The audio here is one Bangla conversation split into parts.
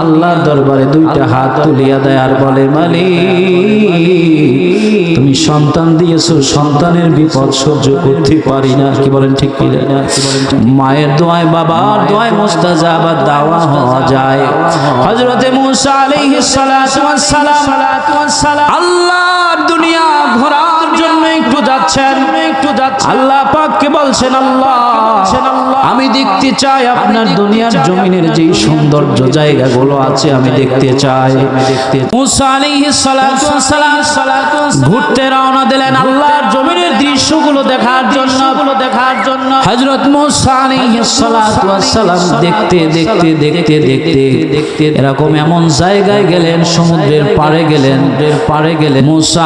আল্লাহর দরবারে দুইটা হাত তুলিয়া দেয় আর বলে মালিক। তুমি সন্তান দিয়েছ সন্তানের বিপদ সহ্য করতে পারি না। কি বলেন ঠিক কি না মায়ের দোয়ায় বাবার দোয়ায় মুস্তাজাব দাওয়া হওয়া যায়। হযরতে মুসা আলাইহিস সালাম আল্লাহর দুনিয়া একটু যাচ্ছেন? একটু যাচ্ছেন। আল্লাহ পাককে বলছেন? আল্লাহ আমি দেখতে চাই আপনার দুনিয়ার জমিনের যেই সৌন্দর্য জায়গাগুলো আছে আমি দেখতে চাই। ঘুরতে রওনা দিলেন আল্লাহর জমিনের দৃশ্যগুলো দেখার জন্য। দেখার জন্য। হজরত মুসা আলাইহিস সালাতু ওয়াস সালাম দেখতে দেখতে দেখতে দেখতে দেখতে এরকম এমন জায়গায় গেলেন সমুদ্রের পাড়ে গেলেন পাড়ে গেলেন। মুসা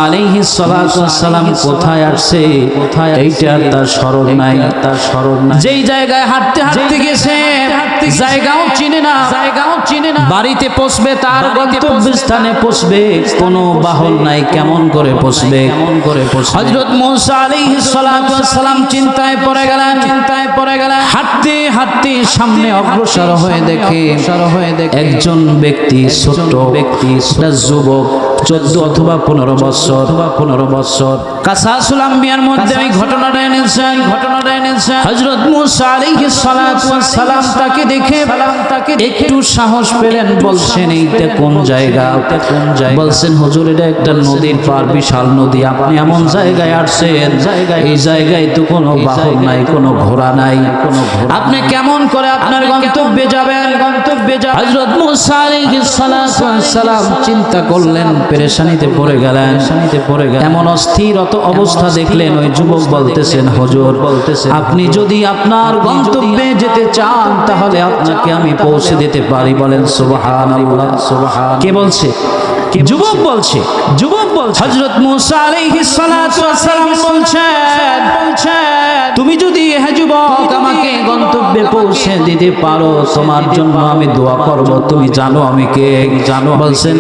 ওয়াস কোথায় আসছে? কোথায় এইটা তার স্মরণ নাই। তার স্মরণ নাই। যেই জায়গায় হাঁটতে হাঁটতে গেছে জায়গাও চিনে না। জায়গাও চিনে না। বাড়িতে পৌঁছবে তার গন্তব্যস্থানে পৌঁছবে কোনো বাহন নাই কেমন করে পৌঁছবে? কেমন করে পৌঁছবে? হযরত মুসা আলাইহিস সালাতু সালাম চিন্তায় পড়ে গেলেন। চিন্তায় পড়ে গেলেন। হাঁটতে হাঁটতে সামনে অগ্রসর হয়ে দেখে অগ্রসর হয়ে দেখে। একজন ব্যক্তি ছোট ব্যক্তি যুবক চোদ্দ অথবা পনেরো বছর। অথবা পনেরো বছর। কাসাসুল আম্বিয়ার মধ্যে ওই ঘটনাটা এনেছেন। ঘটনাটা এনেছেন। হযরত মুসা আলাইহিস সালাতু ওয়াস সালাম তাকে দেখে তাকে একটু সাহস পেলেন বলছেন এইটা কোন জায়গা? এটা কোন জায়গা? বলছেন হুজুর এটা একটা নদীর পার বিশাল নদী। আপনি এমন জায়গায় আসছেন। এই জায়গায় তো কোনো বাহন নাই কোনো ঘোড়া নাই। কোনো আপনি কেমন করে আপনার গন্তব্যে যাবেন? গন্তব্যে যাবেন? হযরত মুসা আলাইহিস সালাতু ওয়াস সালাম চিন্তা করলেন পেরেশানিতে পড়ে গেলেন। পড়ে গেলেন। এমন অস্থিরত অবস্থা দেখলেন ওই যুবক বলতেছেন হুজুর বলতেছেন আপনি যদি আপনার গন্তব্যে যেতে চান তাহলে আপনাকে আমি পৌঁছে দিতে পারি। বলেন সুবহানাল্লাহ। সুবহান কে বলছে? যুবক বলছে যুবক বলছে। হযরত মুসা আলাইহিস সালাতু ওয়াস সালাম বলছেন বলছেন তুমি যদি হে যুবক আমাকে গন্তব্যে পৌঁছে দিতে পারো তোমার জন্য আমি দোয়া করব। তুমি জানো আমি কে। জানো বলছেন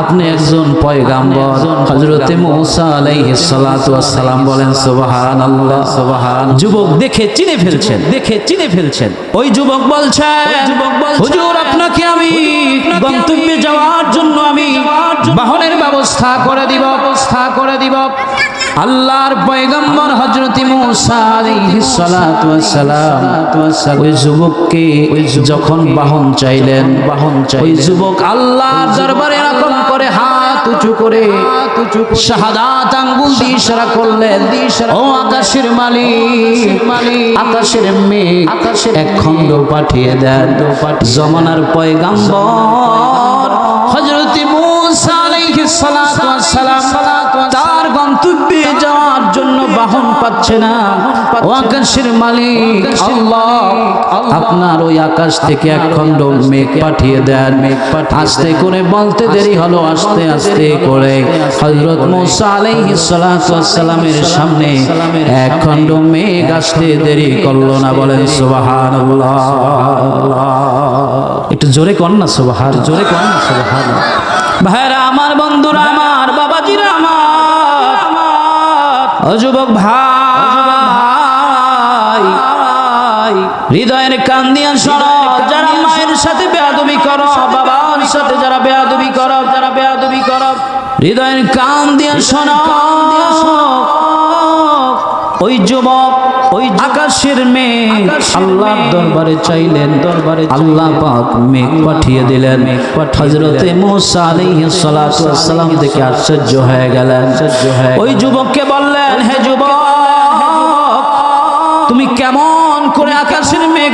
আপনি একজন পয়গাম্বর। হযরতে মুসা আলাইহিস সালাতু ওয়াস সালাম বলেন সুবহানাল্লাহ। সুবহান যুবক দেখে চিনে ফেলছেন। দেখে চিনে ফেলছেন। ওই যুবক বলছেন যুবক হুজুর আপনাকে আমি গন্তব্যে যাওয়ার জন্য আমি বাহনের ব্যবস্থা করে দিব। ব্যবস্থা করে দিব। আল্লাহর পয়গম্বর ওয়াস সালাম ওই যুবককে ওই যখন বাহন চাইলেন বাহন চাই ওই যুবক আল্লাহর দরবারে এরকম করে হাত উঁচু করে শাহাদাত আঙ্গুল দিয়ে ইশারা করলেন ও আকাশের মালিক আকাশের মেঘ আকাশের এক খণ্ড পাঠিয়ে দেন। জমানার পয়গাম্বর পাচ্ছে না ও আকাশের মালিক আল্লাহ আপনার ওই আকাশ থেকে এক খণ্ড মেঘ পাঠিয়ে দেন। মেঘ আস্তে করে বলতে দেরি হলো আস্তে আস্তে করে হযরত মুসা আলাইহিস সালামের সামনে এক খণ্ড মেঘ আসতে দেরি করল না বলেন সুবহানাল্লাহ। একটু জোরে কর না সুবহান জোরে কর না সুবহান। ভাইরা আমার বন্ধুরা আমার বাবাজিরা আমার যুবক ভাই। হৃদয়ের কান দিয়া শোনো যারা মায়ের সাথে বেয়াদবি করো বাবার সাথে যারা বেয়াদবি করো যারা বেয়াদবি করো হৃদয়ের কান দিয়া শোনো। ওই যুবক ওই আকাশের মেঘ আল্লাহর দরবারে চাইলেন দরবারে আল্লাহ পাক মেঘ পাঠিয়ে দিলেন। হযরতে মুসা আলাইহিস সালাতু ওয়াস সালাম দেখে আশ্চর্য হয়ে গেলেন। আশ্চর্য হয়ে ওই যুবককে বললেন হে যুবক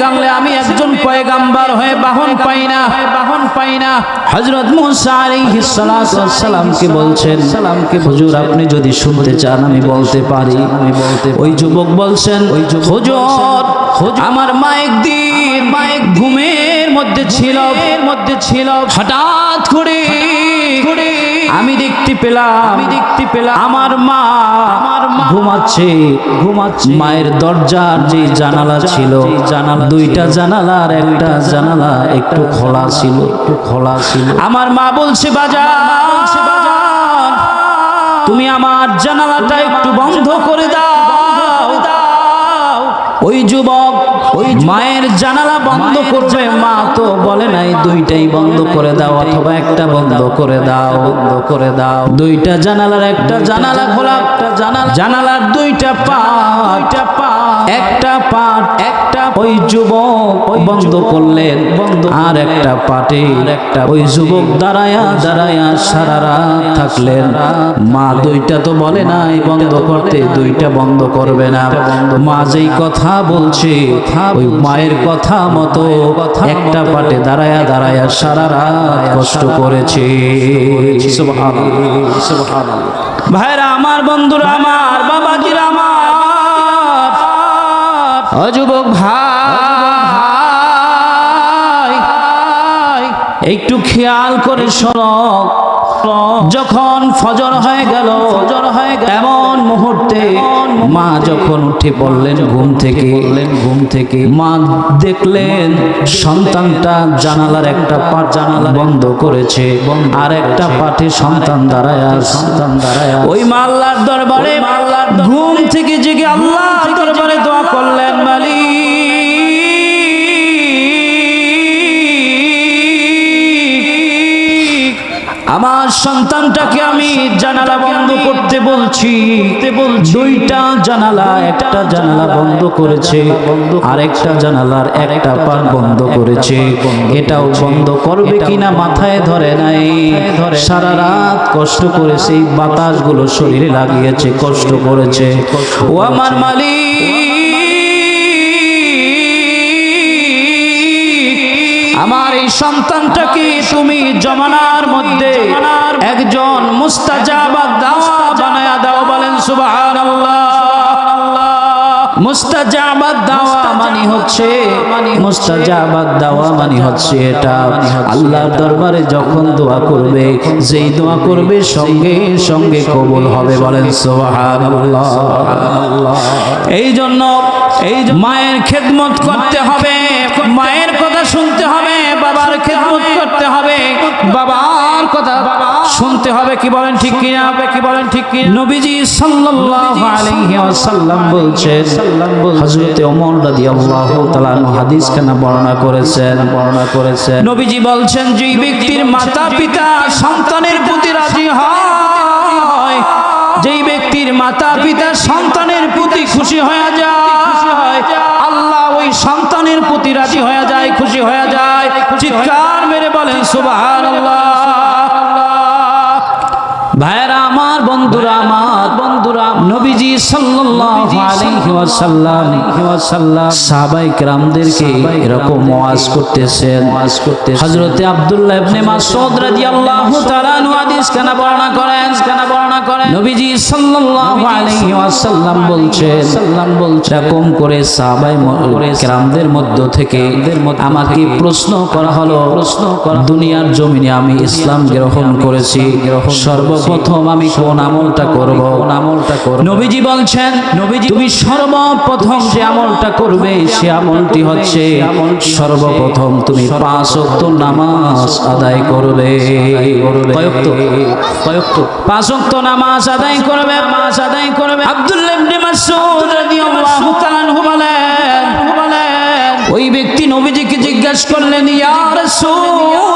আকাশের আমি একজন পয়গাম্বার হয়ে বাহন পাই না। বাহন পাই না। ওয়াস সালামকে বলছেন? সালামকে হুজুর আপনি যদি শুনতে চান আমি বলতে পারি। আমি বলতে ওই যুবক বলছেন ওই হুজুর আমার মা একদিন মায়ের ঘুমের মধ্যে ছিল। এর মধ্যে ছিল। হঠাৎ করে আমি দেখতে পেলাম, আমি দেখতে পেলাম। আমার মা আমার মা ঘুমাচ্ছে ঘুমাচ্ছে। মায়ের দরজার যে জানালা ছিল জানালা দুইটা জানালার একটা জানালা একটু খোলা ছিল, একটু খোলা ছিল। আমার মা বলছে বাজার তুমি আমার জানালাটা একটু বন্ধ করে দাও। ওই যুবক মায়ের জানালা বন্ধ করবে মা তো বলে নাই দুইটাই বন্ধ করে দাও অথবা একটা বন্ধ করে দাও বন্ধ করে দাও। দুইটা জানালার একটা জানালা খোলা একটা জানালা জানালার দুইটা পা দুইটা পা। একটা পাট একটা ওই যুবক বন্ধ করলেন। বন্ধ আর একটা পাটে একটা ওই যুবক দাঁড়ায়া দাঁড়ায়া সারা রাত থাকলেন। মা দুইটা তো বলে নাই বন্ধ করতে দুইটা বন্ধ করবে না। মা যেই কথা বলছে ওই মায়ের কথা মতো একটা পাটে দাঁড়ায়া দাঁড়ায়া সারা রাত কষ্ট করেছে। সুবহানাল্লাহ, সুবহানাল্লাহ। ভাইরা আমার বন্ধুরা আমার বাবাজিরা অযুবক ভাই একটু খেয়াল করে শোনো। যখন ফজর হয়ে গেল ফজর হয়ে গেল এমন মুহূর্তে মা যখন উঠে পড়লেন ঘুম থেকে ঘুম থেকে মা দেখলেন সন্তানটা জানালার একটা পাট জানালা বন্ধ করেছে আর একটা পাটে সন্তান দাঁড়ায় সন্তান দাঁড়ায় ওই মাল্লার দরবারে মাল্লার ঘুম থেকে জেগে আল্লাহ সন্তানটাকে আমি জানালা বন্ধ করতে বলছি। দুইটা জানালা একটা জানালা বন্ধ করেছে আর একটা জানালার একটা পাট বন্ধ করেছে। এটাও বন্ধ করবে কিনা মাথায় ধরে নাই। সারা রাত কষ্ট করে সেই বাতাসগুলো শরীরে লাগিয়েছে কষ্ট করেছে। ও আমার মালিক আমার এই সন্তানটাকে তুমি জমানার মধ্যে একজন মুস্তাজাবাদ দাওয়া বানায়া দাও বলেন সুবহানাল্লাহ। মুস্তাজাবাদ দাওয়া মানে হচ্ছে মুস্তাজাবাদ দাওয়া মানে হচ্ছে এটা। আল্লাহর দরবারে যখন দোয়া করবে যেই দোয়া করবে সঙ্গে সঙ্গে কবুল হবে বলেন সুবহানাল্লাহ। এই জন্য এই মায়ের খেদমত করতে হবে মায়ের বাবার কথা শুনতে হবে কি বলেন ঠিক কি হবে কি বলেন ঠিক কি নবীজি সাল্লাল্লাহু আলাইহি ওয়াসাল্লাম বলছেন হযরতে ওমর রাদিয়াল্লাহু তাআলা হাদিস কেনা বর্ণনা করেছেন। বর্ণনা করেছেন। নবীজি বলছেন যে ব্যক্তির মাতা পিতা সন্তানের প্রতি রাজি হয় যেই ব্যক্তির মাতা পিতা সন্তানের প্রতি খুশি হয়ে যায় আল্লাহ ওই সন্তানের প্রতি রাজি হয়ে যায় খুশি হয়ে যায় চিৎকার সুবহানাল্লাহ। ভাইরা আমার বন্ধুরা আমার নবীজি সাল্লাল্লাহু আলাইহি ওয়াসাল্লাম সাহাবায়ে কেরামদেরকে এরকম ওয়াজ করতেছেন। ওয়াজ হযরতে আব্দুল্লাহ ইবনে মাসউদ রাদিয়াল্লাহু তাআলা হাদিস কেন বর্ণনা করেন? কেন বর্ণনা করেন? নবীজি সাল্লাল্লাহু আলাইহি ওয়াসাল্লাম বলছেন সাল্লাম বলছেন এরকম করে সাহাবায়ে কেরামদের মধ্য থেকে আমাকে প্রশ্ন করা হলো প্রশ্ন করা দুনিয়ার জমিনে আমি ইসলাম গ্রহণ করেছি সর্বপ্রথম আমি কোন আমলটা করব? কোন আমলটা নবীজি বলছেন নবীজি তুমি সর্বপ্রথম যে আমলটা করবে সে আমলটি হচ্ছে সর্বপ্রথম তুমি পাঁচ ওয়াক্ত নামাজ আদায় করবে। কয়ক্ত কয়ক্ত পাঁচ ওয়াক্ত নামাজ আদায় করবে নামাজ আদায় করবে। আব্দুল্লাহ ইবনে মাসউদ রাদিয়াল্লাহু তাআলা বলেন ওই ব্যক্তি নবীজিকে জিজ্ঞাসা করলেন ইয়া রাসূলুল্লাহ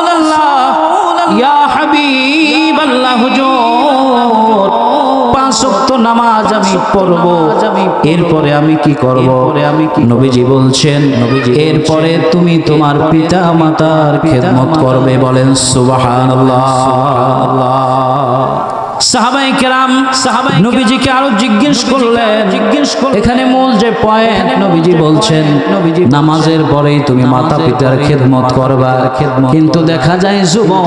পড়ব। এরপরে আমি কি করব? আমি কি নবীজি বলছেন এরপরে তুমি তোমার পিতা মাতার খেদমত করবে। বলেন সুবহানাল্লাহ। সাহাবাই কেরাম সাহাবাই নবীজিকে আরও জিজ্ঞেস করলেন জিজ্ঞেস এখানে মূল যে পয়েন্ট নবীজি বলছেন নামাজের পরেই তুমি মাতা পিতার খেদমত করবা। খেদমত কিন্তু দেখা যায় যুবক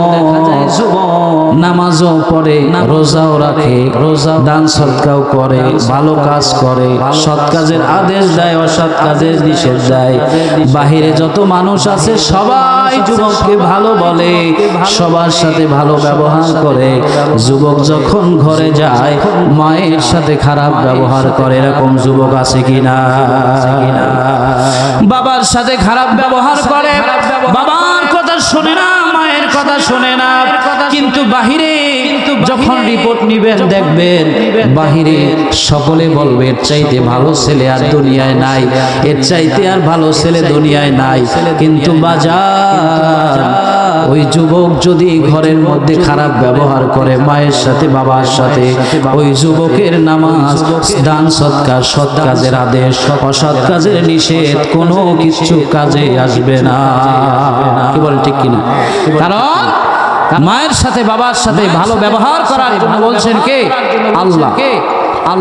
নামাজও পড়ে রোজাও রাখে রোজা দান সৎকাও করে ভালো কাজ করে সৎ কাজের আদেশ দেয় অসৎ কাজের নিষেধ দেয়। বাহিরে যত মানুষ আছে সবাই যুবককে ভালো বলে সবার সাথে ভালো ব্যবহার করে। যুবক যখন ঘরে যায় মায়ের সাথে খারাপ ব্যবহার করে এরকম যুবক আছে কিনা? বাবার সাথে খারাপ ব্যবহার করে, বাবার কথা শুনে না, মায়ের কথা শুনে না। কিন্তু বাহিরে যখন রিপোর্ট নিবেন দেখবেন বাহিরে সকলে বলবে এর চাইতে ভালো ছেলে আর দুনিয়ায় নাই। এর চাইতে আর ভালো ছেলে দুনিয়ায় নাই। কিন্তু বাজার ওই যুবক যদি ঘরের মধ্যে খারাপ ব্যবহার করে মায়ের সাথে বাবার সাথে ওই যুবকের নামাজ দান সৎকার সৎ কাজের আদেশ অসৎ কাজের নিষেধ কোনো কিছু কাজে আসবে না। কি বল ঠিক কিনা? কারণ মায়ের সাথে বাবার সাথে ভালো ব্যবহার করার জন্য বলছেন কে? আল্লাহ। কে?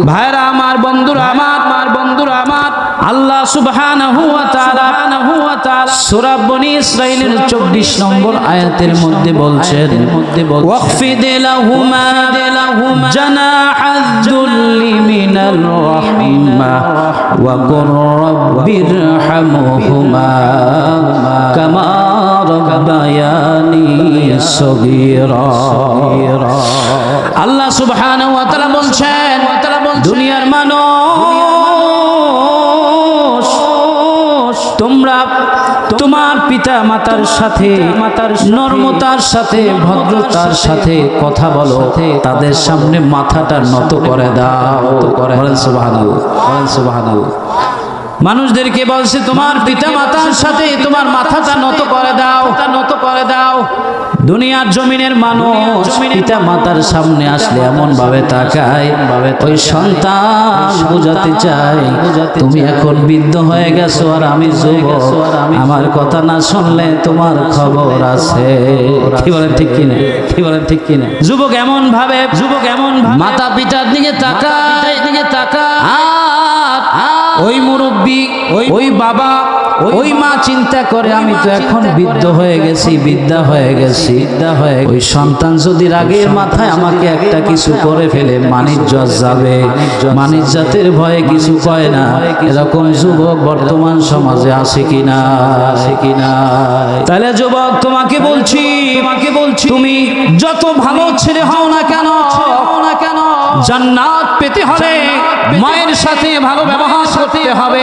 ভাইরা আমার বন্ধুরা আমার মার বন্ধুরা আমার আল্লাহ সুবহানাহু ওয়া তাআলা সূরা বনি ইসরাঈলের 24 নম্বর আয়াতের মধ্যে বলছেন মধ্যে বলছেন ওয়াখফিদ লাহুমা জানাহাদ যুল্লি মিনার রাহমা ওয়া কুর রাব্বিরহামহুমা কামা রাব্বায়ানি সগীরা। আল্লাহ সুবহানাহু ওয়া তাআলা বলছেন দুনিয়ার মানুষ তোমরা তোমার পিতা মাতার সাথে মাতার নর্মতার সাথে ভদ্রতার সাথে কথা বলো। তাদের সামনে মাথাটা নত করে দাও। করে সুবাহ সুবহানাল্লাহ। মানুষদেরকে বলছে তোমার পিতা মাতার সাথে তোমার মাথাটা নত করে দাও। নত করে দাও। দুনিয়ার জমিনের মানুষ পিতা মাতার সামনে আসলে এমন ভাবে তাকায় ওই সন্তান বোঝাতে চাই তুমি এখন বৃদ্ধ হয়ে গেছো আর আমি যুবক। আমার কথা না শুনলে তোমার খবর আছে। কি বলেন ঠিক কিনা? কি বলেন ঠিক কিনা? যুবক এমন ভাবে যুবক এমন মাতা পিতার দিকে তাকায়। দিকে তাকায়। ওই মুরব্বী ওই বাবা ওই মা চিন্তা করে আমি তো এখন বৃদ্ধ হয়ে গেছি বিদ্যা হয়ে গেছি বিদ্যা হয়ে ওই সন্তান যদি রাগের মাথায় আমাকে একটা কিছু করে ফেলে মানিজ্য যাবে। মানিজ্জাতের ভয়ে কিছু কয় না এরকম যুবক বর্তমান সমাজে আছে কিনা আছে কিনা তাহলে যুবক তোমাকে বলছি তোমাকে বলছি তুমি যত ভালো ছেলে হও না কেন হও না কেন জান্নাত পেতে হলে মায়ের সাথে ভালো ব্যবহার করতে হবে।